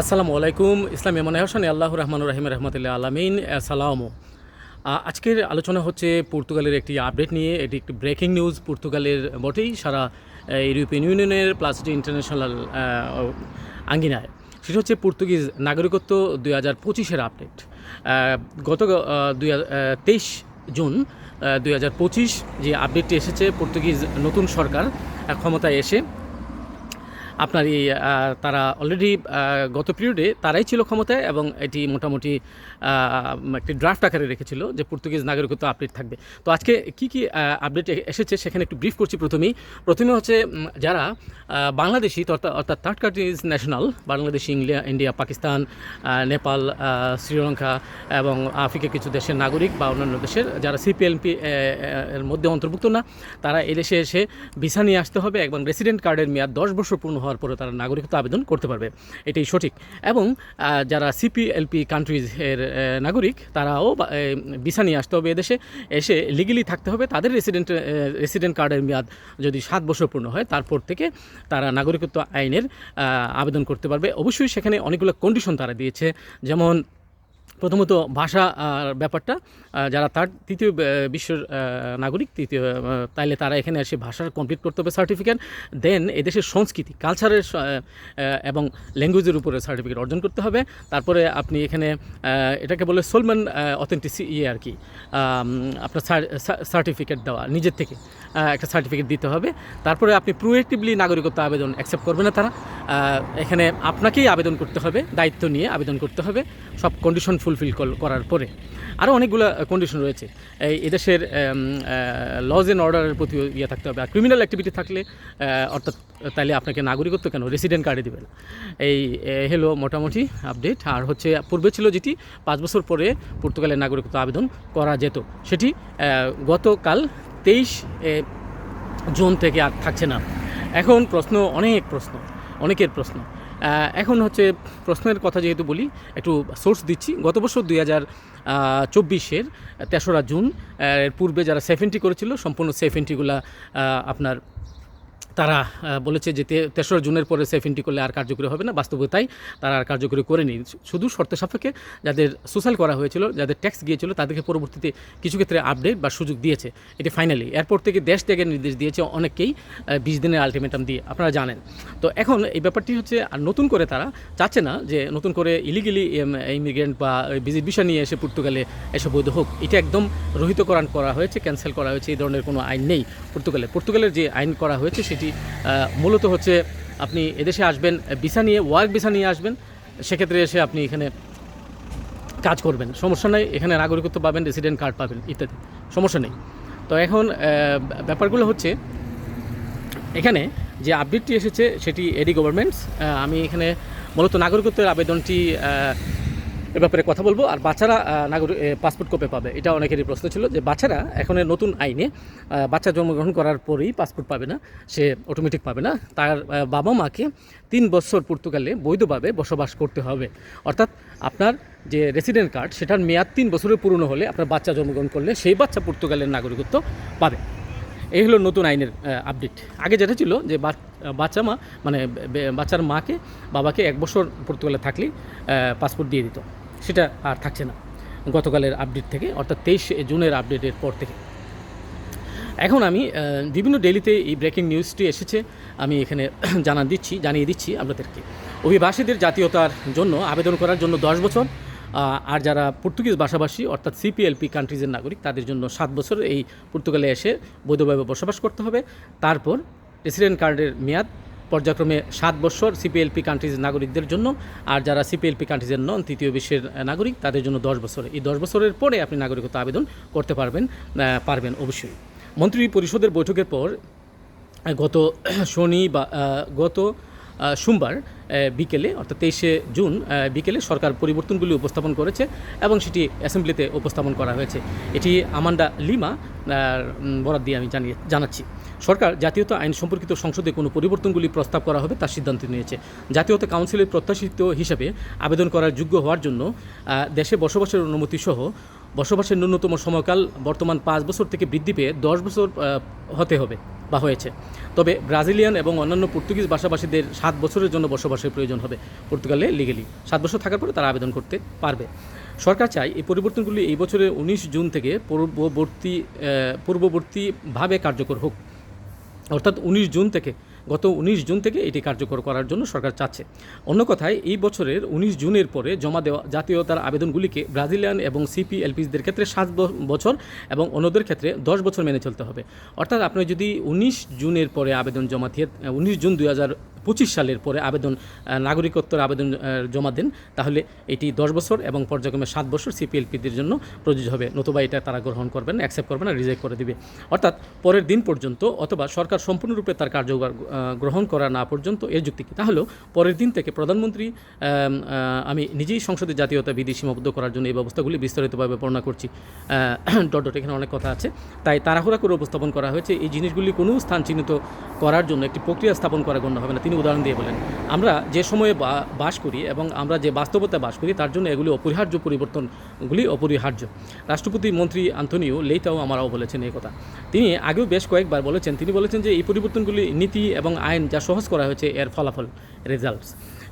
আসসালামু আলাইকুম। ইসলাম মনে হোসেন আল্লাহ রহমান রাহিম রহমতুল্লাহ আলমিন। সালামু। আজকের আলোচনা হচ্ছে পর্তুগালের একটি আপডেট নিয়ে। এটি একটি ব্রেকিং নিউজ। পর্তুগালের বটেই সারা ইউরোপিয়ান ইউনিয়নের প্লাস ইন্টারন্যাশনাল আঙ্গিনায়। সেটা হচ্ছে পর্তুগিজ নাগরিকত্ব দুই হাজার পঁচিশের আপডেট। গত দুই তেইশ জুন দুই হাজার পঁচিশ যে আপডেটটি এসেছে, পর্তুগিজ নতুন সরকার ক্ষমতায় এসে আপনার এই তারা অলরেডি গত পিরিয়ডে তারাই ছিল ক্ষমতায় এবং এটি মোটামুটি একটি ড্রাফট আকারে রেখেছিল যে পর্তুগিজ নাগরিকত্ব আপডেট থাকবে। তো আজকে কি কি আপডেট এসেছে সেখানে একটু ব্রিফ করছি প্রথমেই। প্রথমে হচ্ছে যারা বাংলাদেশি অর্থাৎ third countries national Bangladesh India India, Pakistan Nepal Sri Lanka এবং আফ্রিকার কিছু দেশের নাগরিক বা অন্যান্য দেশের যারা সিপিএলপি এর মধ্যে অন্তর্ভুক্ত না, তারা এদেশে এসে ভিসা নিয়ে আসতে হবে। এবং রেসিডেন্ট কার্ডের মেয়াদ দশ বছর পূর্ণ হওয়ার পরে তারা নাগরিকত্ব আবেদন করতে পারবে। এটাই সঠিক। এবং যারা সিপিএলপি কান্ট্রিজ এর নাগরিক, তারাও ভিসা নিয়ে আসতে হবে এদেশে। এসে লিগেলি থাকতে হবে। তাদের রেসিডেন্ট রেসিডেন্ট কার্ডের মেয়াদ যদি সাত বছর পূর্ণ হয়, তারপর থেকে তারা নাগরিকত্ব আইনের আবেদন করতে পারবে। অবশ্যই সেখানে অনেকগুলো কন্ডিশন তারা দিয়েছে। যেমন প্রথমত ভাষা ব্যাপারটা যারা তার তৃতীয় বিশ্বের নাগরিক, তৃতীয় তাইলে তারা এখানে এসে ভাষার কমপ্লিট করতে হবে সার্টিফিকেট দেন এদেশের সংস্কৃতি কালচারের এবং ল্যাঙ্গুয়েজের উপরে সার্টিফিকেট অর্জন করতে হবে। তারপরে আপনি এখানে এটাকে বলে সোলমান অথেন্টিসি ইয়ে আর কি আপনার সার্টিফিকেট দেওয়া, নিজের থেকে একটা সার্টিফিকেট দিতে হবে। তারপরে আপনি প্রোয়েক্টিভলি নাগরিকত্ব আবেদন অ্যাকসেপ্ট করবে না তারা। এখানে আপনাকেই আবেদন করতে হবে, দায়িত্ব নিয়ে আবেদন করতে হবে। সব কন্ডিশন ফুলফিল করার পরে। আরও অনেকগুলো কন্ডিশন রয়েছে। এই এদেশের লজ অ্যান্ড অর্ডারের প্রতি ইয়ে থাকতে হবে। আর ক্রিমিনাল অ্যাক্টিভিটি থাকলে অর্থাৎ তাহলে আপনাকে নাগরিকত্ব কেন? রেসিডেন্ট কার্ডে দেবে না এই হলো মোটামুটি আপডেট আর হচ্ছে, পূর্বে ছিল যেটি, পাঁচ বছর পরে পর্তুগালের নাগরিকত্ব আবেদন করা যেত। সেটি গতকাল তেইশ জুন থেকে আর থাকছে না। এখন প্রশ্ন, অনেক প্রশ্ন, অনেকের প্রশ্ন। এখন হচ্ছে প্রশ্নের কথা যেহেতু বলি, একটু সোর্স দিচ্ছি। গত বছর দুই হাজার চব্বিশের তেসরা জুন এর পূর্বে যারা সেভেন্টি করেছিল, সম্পূর্ণ সেভেন্টিগুলা আপনার তারা বলেছে যে তেসরা জুনের পরে সেভেন্টি করলে আর কার্যকরী হবে না। বাস্তবতাই তারা আর কার্যকরী করেনি শুধু শর্ত সাপেক্ষে যাদের সোশ্যাল করা হয়েছিল, যাদের ট্যাক্স গিয়েছিল, তাদেরকে পরবর্তীতে কিছু ক্ষেত্রে আপডেট বা সুযোগ দিয়েছে। এটি ফাইনালি। এরপর থেকে দেশ ত্যাগের নির্দেশ দিয়েছে অনেককেই বিশ দিনের আলটিমেটাম দিয়ে। আপনারা জানেন। তো এখন এই ব্যাপারটি হচ্ছে, আর নতুন করে তারা চাচ্ছে না যে নতুন করে ইলিগেলি ইমিগ্রেন্ট বা ভিজিট ভিসা নিয়ে এসে পর্তুগালে এসে বৈধ হোক। এটা একদম রহিতকরণ করা হয়েছে ক্যান্সেল করা হয়েছে, এই ধরনের কোনো আইন নেই পর্তুগালে। পর্তুগালের যে আইন করা হয়েছে, সেটি আহ, মূলত হচ্ছে আপনি এদেশে আসবেন ভিসা নিয়ে ওয়ার্ক ভিসা নিয়ে আসবেন সেক্ষেত্রে এসে আপনি এখানে কাজ করবেন। সমস্যা নেই এখানে নাগরিকত্ব পাবেন রেসিডেন্ট কার্ড পাবেন ইত্যাদি। সমস্যা নেই। তো এখন ব্যাপারগুলো হচ্ছে এখানে যে আপডেটটি এসেছে সেটি এডি গভর্নমেন্টস আমি এখানে মূলত নাগরিকত্বের আবেদনটি এ ব্যাপারে কথা বলব। আর বাচ্চারা নাগরিক পাসপোর্ট কপে পাবে। এটা অনেকেরই প্রশ্ন ছিল যে বাচ্চারা এখন নতুন আইনে বাচ্চা জন্মগ্রহণ করার পরেই পাসপোর্ট পাবে না, সে অটোমেটিক পাবে না। তার বাবা মাকে তিন বছর পর্তুগালে বৈধভাবে বসবাস করতে হবে। অর্থাৎ আপনার যে রেসিডেন্ট কার্ড সেটার মেয়াদ তিন বছরের পুরনো হলে আপনার বাচ্চা জন্মগ্রহণ করলে সেই বাচ্চা পর্তুগালের নাগরিকত্ব পাবে। এই হলো নতুন আইনের আপডেট আগে যেটা ছিল যে বাচ- বাচ্চা মা মানে বাচ্চার মাকে, বাবাকে এক বছর পর্তুগালে থাকলেই পাসপোর্ট দিয়ে দিত। সেটা আর থাকছে না গতকালের আপডেট থেকে, অর্থাৎ তেইশ জুনের আপডেটের পর থেকে। এখন আমি বিভিন্ন ডেলিতে এই ব্রেকিং নিউজটি এসেছে, আমি এখানে জানা দিচ্ছি, জানিয়ে দিচ্ছি আপনাদেরকে। অভিবাসীদের জাতীয়তার জন্য আবেদন করার জন্য দশ বছর আর যারা পর্তুগিজ ভাষাভাষী, অর্থাৎ সিপিএলপি কান্ট্রিজের নাগরিক, তাদের জন্য সাত বছর এই পর্তুগালে এসে বৈধভাবে বসবাস করতে হবে। তারপর রেসিডেন্ট কার্ডের মেয়াদ পর্যায়ক্রমে সাত বছর সিপিএলপি কান্ট্রিজ নাগরিকদের জন্য, আর যারা সিপিএলপি কান্ট্রিজের নন, তৃতীয় বিশ্বের নাগরিক, তাদের জন্য দশ বছর। এই দশ বছরের পরে আপনি নাগরিকত্ব আবেদন করতে পারবেন পারবেন অবশ্যই। মন্ত্রী পরিষদের বৈঠকের পর, গত শনি বা গত সোমবার বিকেলে, অর্থাৎ তেইশে জুন বিকেলে সরকার পরিবর্তনগুলি উপস্থাপন করেছে এবং সেটি অ্যাসেম্বলিতে উপস্থাপন করা হয়েছে। এটি আমান্ডা লিমা বরাদ দিয়ে আমি জানিয়ে, জানাচ্ছি। সরকার জাতীয়তা আইন সম্পর্কিত সংসদে কোনো পরিবর্তনগুলি প্রস্তাব করা হবে তার সিদ্ধান্ত নিয়েছে। জাতীয়তা কাউন্সিলের প্রত্যাশিত হিসাবে আবেদন করার যোগ্য হওয়ার জন্য দেশে বসবাসের অনুমতি সহ বসবাসের ন্যূনতম সময়কাল বর্তমান পাঁচ বছর থেকে বৃদ্ধি পেয়ে দশ বছর হতে হবে বা হয়েছে। তবে ব্রাজিলিয়ান এবং অন্যান্য পর্তুগিজ ভাষাভাষীদের সাত বছরের জন্য বসবাসের প্রয়োজন হবে। পর্তুগালে লিগেলি সাত বছর থাকার পরে তারা আবেদন করতে পারবে। সরকার চায় এই পরিবর্তনগুলি এই বছরের উনিশ জুন থেকে পূর্ববর্তী পূর্ববর্তীভাবে কার্যকর হোক। অর্থাৎ উনিশ জুন থেকে, গত উনিশ জুন থেকে এটি কার্যকর করার জন্য সরকার চাচ্ছে। অন্য কথায়, এই বছরের উনিশ জুনের পরে জমা দেওয়া জাতীয়তার আবেদনগুলিকে ব্রাজিলিয়ান এবং সিপিএলপিসদের ক্ষেত্রে সাত বছর এবং অন্যদের ক্ষেত্রে দশ বছর মেনে চলতে হবে। অর্থাৎ আপনি যদি উনিশ জুনের পরে আবেদন জমা দিয়ে, উনিশ জুন দুই হাজার পঁচিশ সালের পরে আবেদন নাগরিকত্বের আবেদন জমা দেন, তাহলে এটি দশ বছর এবং পর্যায়ক্রমে সাত বছর সিপিএলপিদের জন্য প্রযোজ্য হবে। নতুবা এটা তারা গ্রহণ করবেন অ্যাকসেপ্ট করবেন না রিজেক্ট করে দিবে। অর্থাৎ পরের দিন পর্যন্ত অথবা সরকার সম্পূর্ণরূপে তার কার্যকর গ্রহণ করা না পর্যন্ত এর যুক্তি কি? তাহলেও পরের দিন থেকে প্রধানমন্ত্রী, আমি নিজেই সংসদে জাতীয়তা বিধি সীমাবদ্ধ করার জন্য এই ব্যবস্থাগুলি বিস্তারিতভাবে বর্ণনা করছি। ডট ডট, এখানে অনেক কথা আছে। তাই তাড়াহুড়া করে উপস্থাপন করা হয়েছে। এই জিনিসগুলি কোনো স্থান চিহ্নিত করার জন্য একটি প্রক্রিয়া স্থাপন করা গণ্য হবে না। তিনি উদাহরণ দিয়ে বলেন। আমরা যে সময়ে বাস করি এবং আমরা যে বাস্তবতায় বাস করি, তার জন্য এগুলি অপরিহার্য পরিবর্তনগুলি অপরিহার্য। রাষ্ট্রপতি মন্ত্রী আন্তনিও লেইটাও আমারাও বলেছেন এই কথা। তিনি আগেও বেশ কয়েকবার বলেছেন, তিনি বলেছেন যে এই পরিবর্তনগুলি নীতি এবং আইন যা সহজ করা হয়েছে, এর ফলাফল রেজাল্টস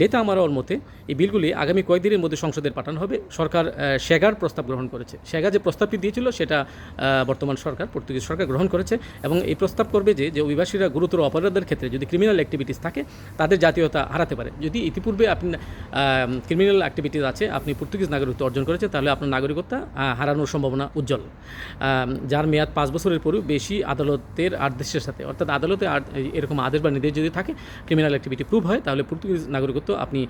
লেতা আমারওর মতে এই বিলগুলি আগামী কয়েকদিনের মধ্যে সংসদের পাঠানো হবে। সরকার শেগার প্রস্তাব গ্রহণ করেছে। শেগা যে প্রস্তাবটি দিয়েছিল সেটা বর্তমান সরকার, পর্তুগিজ সরকার গ্রহণ করেছে এবং এই প্রস্তাব করবে যে যে অভিবাসীরা গুরুতর অপরাধের ক্ষেত্রে যদি ক্রিমিনাল অ্যাক্টিভিটিস থাকে, তাদের জাতীয়তা হারাতে পারে। যদি ইতিপূর্বে আপনি ক্রিমিনাল অ্যাক্টিভিটিস আছে, আপনি পর্তুগিজ নাগরিকত্ব অর্জন করেছেন, তাহলে আপনার নাগরিকত্ব হারানোর সম্ভাবনা উজ্জ্বল। যার মেয়াদ পাঁচ বছরের পরেও বেশি আদালতের আদেশের সাথে, অর্থাৎ আদালতে এরকম আদেশ বা নির্দেশ যদি থাকে ক্রিমিনাল অ্যাক্টিভিটি প্রুভ হয়, তাহলে পর্তুগিজ নাগরিকত্ব আপনি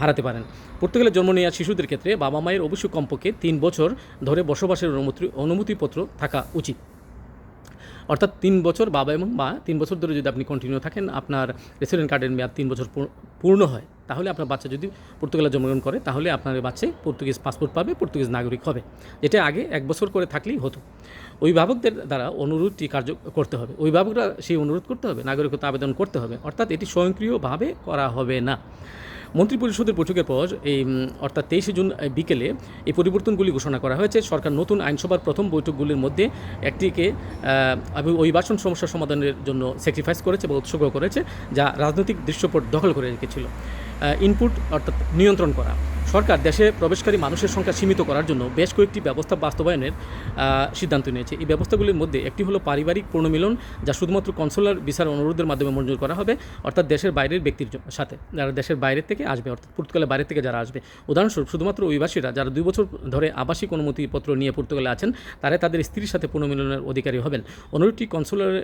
হারাতে পারেন। পর্তুগালে জন্ম নেওয়া শিশুদের ক্ষেত্রে বাবা মায়ের অবশ্যই কমপক্ষে তিন বছর ধরে বসবাসের অনুমতি, অনুমতিপত্র থাকা উচিত। অর্থাৎ তিন বছর বাবা এবং মা, তিন বছর ধরে যদি আপনি কন্টিনিউ থাকেন, আপনার রেসিডেন্ট কার্ডের মেয়াদ তিন বছর পূর্ণ হয়, তাহলে আপনার বাচ্চা যদি পর্তুগালে জন্মগ্রহণ করে, তাহলে আপনার বাচ্চাই পর্তুগিজ পাসপোর্ট পাবে পর্তুগিজ নাগরিক হবে। এটা আগে এক বছর করে থাকলেই হতো। অভিভাবকদের দ্বারা অনুরোধটি কার্য করতে হবে। অভিভাবকরা সেই অনুরোধ করতে হবে, নাগরিকত্ব আবেদন করতে হবে। অর্থাৎ এটি স্বয়ংক্রিয়ভাবে করা হবে না। মন্ত্রিপরিষদের বৈঠকের পর এই অর্থাৎ তেইশে জুন বিকেলে এই পরিবর্তনগুলি ঘোষণা করা হয়েছে। সরকার নতুন আইনসভার প্রথম বৈঠকগুলির মধ্যে একটিকে অভিবাসন সমস্যা সমাধানের জন্য স্যাক্রিফাইস করেছে বা উৎসর্গ করেছে, যা রাজনৈতিক দৃশ্যপট দখল করে রেখেছিল। ইনপুট অর্থাৎ নিয়ন্ত্রণ করা। সরকার দেশে প্রবেশকারী মানুষের সংখ্যা সীমিত করার জন্য বেশ কয়েকটি ব্যবস্থা বাস্তবায়নের সিদ্ধান্ত নিয়েছে। এই ব্যবস্থাগুলির মধ্যে একটি হলো পারিবারিক পুনর্মিলন যা শুধুমাত্র কনসুলার বিচার অনুরোধের মাধ্যমে মঞ্জুর করা হবে, অর্থাৎ দেশের বাইরের ব্যক্তির সাথে। যারা দেশের বাইরের থেকে আসবে, অর্থাৎ পর্তুগালের বাইরে থেকে যারা আসবে। উদাহরণস্বরূপ, শুধুমাত্র অভিবাসীরা যারা দুই বছর ধরে আবাসিক অনুমতিপত্র নিয়ে পর্তুগালে আছেন, তারা তাদের স্ত্রীর সাথে পুনর্মিলনের অধিকারী হবেন। অনুরোধটি কনসুলার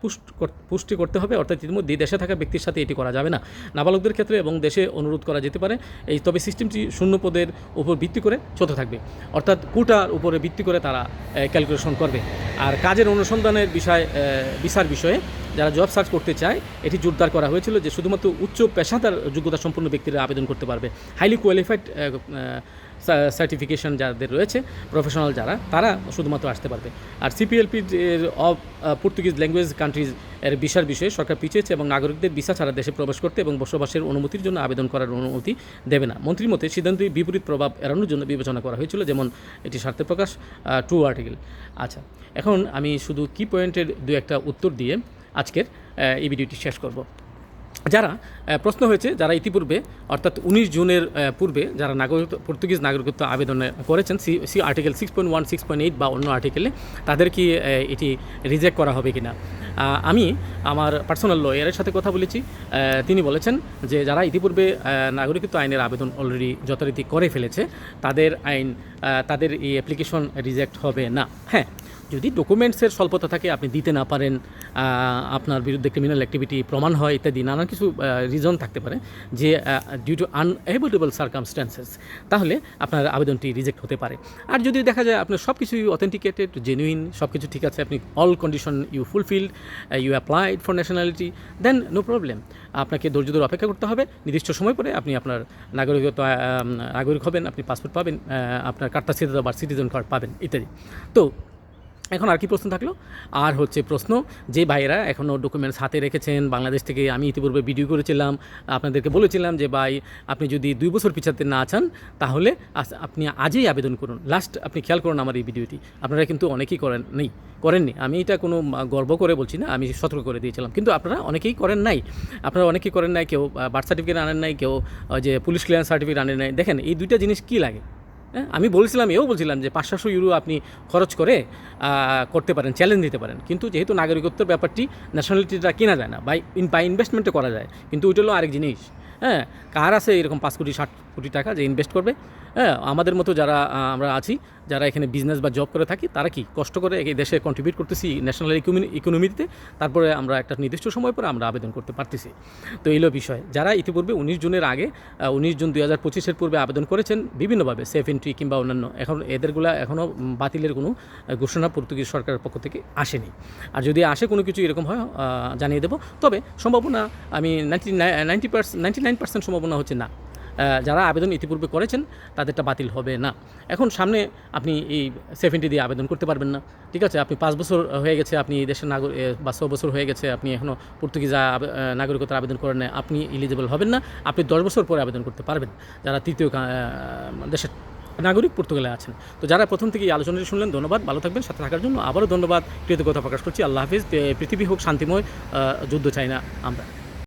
পুষ্ট পুষ্টি করতে হবে, অর্থাৎ ইতিমধ্যে দেশে থাকা ব্যক্তির সাথে এটি করা যাবে না। নাবালকদের ক্ষেত্রে এবং দেশে অনুরোধ করা যেতে পারে। এই তবে সিস্টেমটি শূন্য পদের উপর ভিত্তি করে চলতে থাকবে। অর্থাৎ কোটার উপরে ভিত্তি করে তারা ক্যালকুলেশন করবে। আর কাজের অনুসন্ধানের বিষয় বিচার বিষয়ে যারা জব সার্চ করতে চায়, এটি জোরদার করা হয়েছিল যে শুধুমাত্র উচ্চ পেশাদার যোগ্যতা সম্পন্ন ব্যক্তিরা আবেদন করতে পারবে। হাইলি কোয়ালিফাইড সার্টিফিকেশন যাদের রয়েছে প্রফেশনাল যারা, তারা শুধুমাত্র আসতে পারবে। আর CPLP of Portuguese language countries এর বিশার বিষয়ে সরকার পিছিয়েছে এবং নাগরিকদের ভিসা ছাড়া দেশে প্রবেশ করতে এবং বসবাসের অনুমতির জন্য আবেদন করার অনুমতি দেবে না। মন্ত্রীর মতে সিদ্ধান্তটি বিপরীত প্রভাব এড়ানোর জন্য বিবেচনা করা হয়েছিল, যেমন এটি স্বার্থের প্রকাশ টু আর্টিকেল আচ্ছা এখন আমি শুধু কি পয়েন্টের দু একটা উত্তর দিয়ে আজকের এই ভিডিওটি শেষ করব। যারা প্রশ্ন হয়েছে, যারা ইতিপূর্বে, অর্থাৎ উনিশ জুনের পূর্বে যারা নাগরিকত্ব পর্তুগিজ নাগরিকত্ব আবেদন করেছেন, C C article six point one six point eight বা অন্য আর্টিকেলে তাদের কি এটি রিজেক্ট করা হবে কি না আমি আমার পার্সোনাল লয়ারের সাথে কথা বলেছি তিনি বলেছেন যে যারা ইতিপূর্বে নাগরিকত্ব আইনের আবেদন অলরেডি যথারীতি করে ফেলেছে, তাদের আইন তাদের এই অ্যাপ্লিকেশন রিজেক্ট হবে না। হ্যাঁ যদি ডকুমেন্টসের স্বল্পতা থাকে, আপনি দিতে না পারেন আপনার বিরুদ্ধে ক্রিমিনাল অ্যাক্টিভিটি প্রমাণ হয় ইত্যাদি, নানান কিছু রিজন থাকতে পারে যে ডিউ টু আনএভেটেবল সার্কামস্ট্যান্সেস তাহলে আপনার আবেদনটি রিজেক্ট হতে পারে। আর যদি দেখা যায় আপনার সব কিছুই অথেন্টিকেটেড জেনুইন সব কিছু ঠিক আছে, আপনি all condition you fulfilled you applied for nationality then no problem আপনাকে ধৈর্য ধরে অপেক্ষা করতে হবে। নির্দিষ্ট সময় পরে আপনি আপনার নাগরিকত্ব নাগরিক হবেন, আপনি পাসপোর্ট পাবেন আপনার কার্তা সিটিজেন বা সিটিজেন কার্ড পাবেন, ইত্যাদি। তো এখন আর কি প্রশ্ন থাকল? আর হচ্ছে প্রশ্ন, যে ভাইয়েরা এখনও ডকুমেন্টস হাতে রেখেছেন, বাংলাদেশ থেকে আমি ইতিপূর্বে ভিডিও করেছিলাম, আপনাদেরকে বলেছিলাম যে ভাই, আপনি যদি দুই বছর পিছাতে না চান, তাহলে আপনি আজই আবেদন করুন। লাস্ট আপনি খেয়াল করুন আমার এই ভিডিওটি আপনারা কিন্তু অনেকেই করেন নেই, করেননি। আমি এটা কোনো গর্ব করে বলছি না, আমি সতর্ক করে দিয়েছিলাম। কিন্তু আপনারা অনেকেই করেন নাই। আপনারা অনেকেই করেন নাই, কেউ বার্থ সার্টিফিকেট আনেন নাই, কেউ যে পুলিশ ক্লিয়ারেন্স সার্টিফিকেট আনেন নাই। দেখেন, এই দুইটা জিনিস কী লাগে? আমি বলছিলাম, এও বলছিলাম যে পাঁচশো ইউরো আপনি খরচ করে করতে পারেন চ্যালেঞ্জ দিতে পারেন। কিন্তু যেহেতু নাগরিকত্বের ব্যাপারটি ন্যাশনালিটিটা কেনা যায় না বাই ইন বাই ইনভেস্টমেন্টে করা যায়, কিন্তু ওইটা হলো আরেক জিনিস। হ্যাঁ কার আছে এরকম পাঁচ কোটি, ষাট কোটি টাকা যে ইনভেস্ট করবে? হ্যাঁ আমাদের মতো যারা আমরা আছি, যারা এখানে বিজনেস বা জব করে থাকি, তারা কি কষ্ট করে এই দেশে কন্ট্রিবিউট করতেছি ন্যাশনাল ইকোনমিতে তারপরে আমরা একটা নির্দিষ্ট সময় পরে আমরা আবেদন করতে পারতেছি। তো এইলো বিষয়। যারা ইতিপূর্বে উনিশ জুনের আগে উনিশ জুন দুই হাজার পঁচিশের পূর্বে আবেদন করেছেন, বিভিন্নভাবে সেফ এন্ট্রি কিংবা অন্যান্য, এখন এদেরগুলা এখনও বাতিলের কোনো ঘোষণা পর্তুগিজ সরকারের পক্ষ থেকে আসেনি। আর যদি আসে কোনো কিছু এরকম হয় জানিয়ে দেবো। তবে সম্ভাবনা আমি ninety ninety percent ninety nine percent সম্ভাবনা হচ্ছে না। যারা আবেদন ইতিপূর্বে করেছেন, তাদেরটা বাতিল হবে না। এখন সামনে আপনি এই সেভেন্টি দিয়ে আবেদন করতে পারবেন না। ঠিক আছে? আপনি পাঁচ বছর হয়ে গেছে, আপনি দেশের নাগরিক বা ছ বছর হয়ে গেছে, আপনি এখনও পর্তুগিজ নাগরিকতার আবেদন করেন আপনি ইলিজিবল হবেন না। আপনি দশ বছর পরে আবেদন করতে পারবেন, যারা তৃতীয় দেশের নাগরিক পর্তুগালে আছেন। তো যারা প্রথম থেকে এই আলোচনাটি শুনলেন, ধন্যবাদ, ভালো থাকবেন, সাথে থাকার জন্য আবারও ধন্যবাদ। কৃতজ্ঞতা প্রকাশ করছি, আল্লাহ হাফিজ পৃথিবী হোক শান্তিময় যুদ্ধ চাই না আমরা।